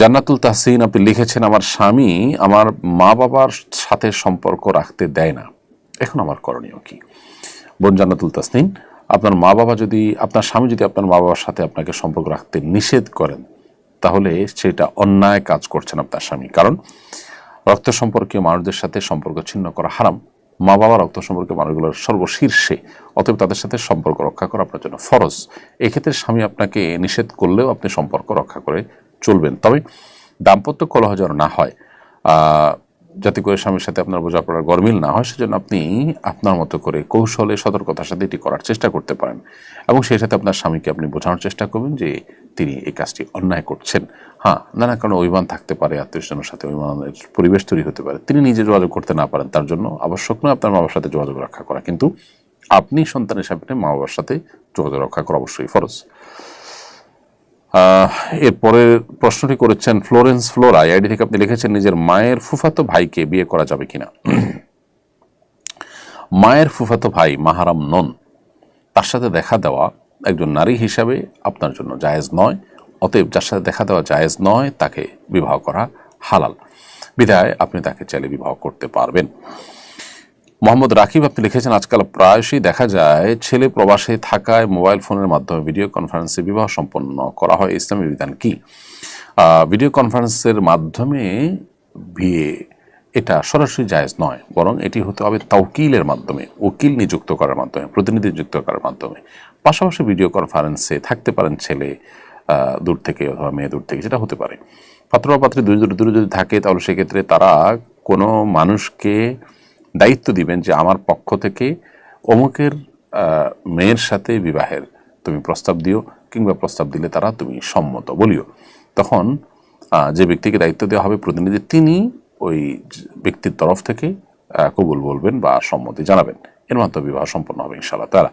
জান্নাতুল তাহসিন আপনি লিখেছেন, আমার স্বামী আমার মা বাবার সাথে সম্পর্ক রাখতে দেয় না। এখন আমার করণীয় কি? বোন জান্নাতুল তাসনিন আপনার মা বাবা যদি, আপনার স্বামী যদি আপনার মা বাবার সাথে আপনাকে সম্পর্ক রাখতে নিষেধ করেন, তাহলে সেটা অন্যায় কাজ করছেন আপনার স্বামী। কারণ রক্ত সম্পর্কীয় মানুষদের সাথে সম্পর্ক ছিন্ন করা হারাম। মা বাবা রক্ত সম্পর্কীয় মানুষগুলোর সর্বশীর্ষে, অতএব তাদের সাথে সম্পর্ক রক্ষা করা আপনার জন্য ফরজ। এক্ষেত্রে স্বামী আপনাকে নিষেধ করলেও আপনি সম্পর্ক রক্ষা করে চলবেন। তবে দাম্পত্য কলহ যেন না হয় যাতে করে স্বামীর সাথে আপনার বোঝাপড়ার গরমিল না হয়, সেজন্য আপনি আপনার মতো করে কৌশলে সতর্কতার সাথে এটি করার চেষ্টা করতে পারেন। এবং সেই সাথে আপনার স্বামীকে আপনি বোঝানোর চেষ্টা করবেন যে তিনি এই কাজটি অন্যায় করছেন। হ্যাঁ নানা কারণে অভিমান থাকতে পারে আত্মীয় স্বজনের সাথে অভিমানের পরিবেশ তৈরি হতে পারে। তিনি নিজে যোগাযোগ করতে না পারেন, তার জন্য আবশ্যক নয় আপনার মা সাথে যোগাযোগ রক্ষা করা। কিন্তু আপনি সন্তানের সামনে মা বাবার সাথে যোগাযোগ রক্ষা করা অবশ্যই ফরজ। এরপরের প্রশ্নটি করেছেন ফ্লোরেন্স ফ্লোরা আইডি থেকে আপনি লিখেছেন নিজের মায়ের ফুফাতো ভাইকে বিয়ে করা যাবে কিনা। মায়ের ফুফাতো ভাই মাহারাম নন, তার সাথে দেখা দেওয়া একজন নারী হিসাবে আপনার জন্য জায়েজ নয়, অতএব যার সাথে দেখা দেওয়া জায়েজ নয়, তাকে বিবাহ করা হালাল। বিধায় আপনি তাকে চাইলে বিবাহ করতে পারবেন। মোহাম্মদ রাকিব, আপনি লিখেছেন, আজকাল প্রায়শই দেখা যায় ছেলে প্রবাসে থাকায় মোবাইল ফোনের মাধ্যমে ভিডিও কনফারেন্সে বিবাহ সম্পন্ন করা হয়। ইসলামী বিধান কি? ভিডিও কনফারেন্সের মাধ্যমে বিয়ে, এটা সরাসরি জায়েজ নয়, বরং এটি হতে হবে তাউকিলের মাধ্যমে, উকিল নিযুক্ত করার মাধ্যমে, প্রতিনিধি যুক্ত করার মাধ্যমে। পাশাপাশি ভিডিও কনফারেন্সে থাকতে পারেন ছেলে দূর থেকে অথবা মেয়ে দূর থেকে, যেটা হতে পারে। পাত্র বা পাত্রী দুই দূরে দূরে যদি থাকে, তাহলে সেক্ষেত্রে তারা কোনো মানুষকে দায়িত্ব দিবেন যে আমার পক্ষ থেকে অমুকের মেয়ের সাথে বিবাহের তুমি প্রস্তাব দিও কিংবা প্রস্তাব দিলে তারা তুমি সম্মত বলিও। তখন যে ব্যক্তিকে দায়িত্ব দেওয়া হবে প্রতিনিধি তিনি ওই ব্যক্তির তরফ থেকে কবুল বলবেন বা সম্মতি জানাবেন। এর মাধ্যমে বিবাহ সম্পন্ন হবে ইনশাআল্লাহ তারা